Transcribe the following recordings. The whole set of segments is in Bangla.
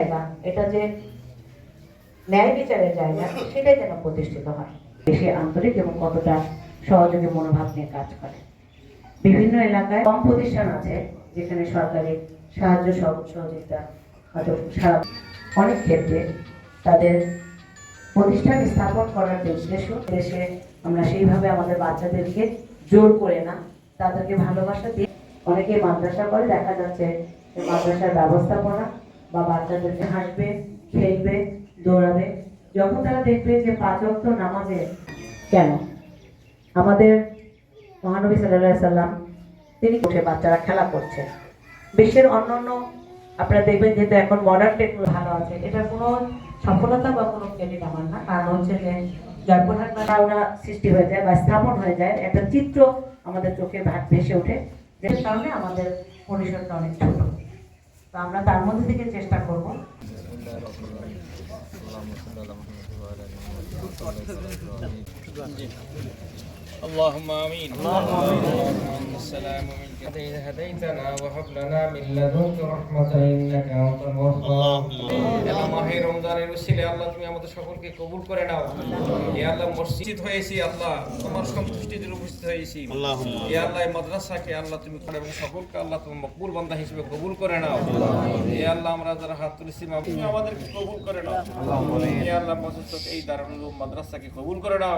জায়গা, এটা যে ন্যায় বিচারের জায়গা, সেটাই যেন প্রতিষ্ঠিত হয়। বেশি আন্তরিক এবং কতটা সহযোগী মনোভাব নিয়ে কাজ করে। বিভিন্ন এলাকায় কম প্রতিষ্ঠান আছে, যেখানে সরকারি সাহায্য সহযোগিতা হয়তো অনেক ক্ষেত্রে তাদের প্রতিষ্ঠান স্থাপন করার যে উদ্দেশ্য, দেশে আমরা সেইভাবে আমাদের বাচ্চাদেরকে জোর করে না, তাদেরকে ভালোবাসা দিয়ে অনেকে মাদ্রাসা করে। দেখা যাচ্ছে মাদ্রাসার ব্যবস্থাপনা বা বাচ্চাদেরকে হাসবে, খেলবে, দৌড়াবে। যখন তারা দেখবে যে পাঁচ অক্ট নামাজে কেন? আমাদের মহানবী সাল্লাহ সাল্লাম, তিনি উঠে বাচ্চারা খেলা করছে। বিশ্বের অন্যান্য, আপনারা দেখবেন যেহেতু এখন মডার্ন টেকনোলজি ভালো আছে এটা কোনো সফলতা বা কোনো ক্রেডিট আমার না। কারণ হচ্ছে যে জয়পুরহাট ওরা সৃষ্টি হয়ে যায় বা স্থাপন হয়ে যায়, একটা চিত্র আমাদের চোখে ভাট ভেসে ওঠে যে কারণে আমাদের পরিসরটা অনেক ছোট। তো আমরা তার মধ্যে থেকে চেষ্টা করব। اللهم امين اللهم السلام منك إذا هديتنا وهب لنا من لدنك رحمة انك انت الوهاب আল্লাহ মাহে রমজানের উসিলে আল্লাহ তুমি আমাদের সকলকে কবুল করে নাও হে আল্লাহ মসজিদ হয়েছি আল্লাহ তোমার সন্তুষ্টিতে উপস্থিত হয়েছি হে আল্লাহ এই মাদ্রাসাকে আল্লাহ তুমি করে এবং সকলকে আল্লাহ তুমি মকবুল বান্দা হিসেবে কবুল করে নাও হে আল্লাহ আমরা যারা হাত তুলেছি মা, তুমি আমাদেরকে কবুল করে নাও হে আল্লাহ মসজিদ এই দারুল উলুম মাদ্রাসাকে কবুল করে নাও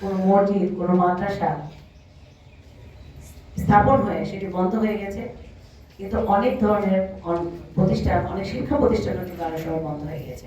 কোনো মসজিদ, কোনো মাদ্রাসা স্থাপন হয়ে সেটি বন্ধ হয়ে গেছে। কিন্তু অনেক ধরনের প্রতিষ্ঠান, অনেক শিক্ষা প্রতিষ্ঠান কিন্তু আরও সব বন্ধ হয়ে গেছে।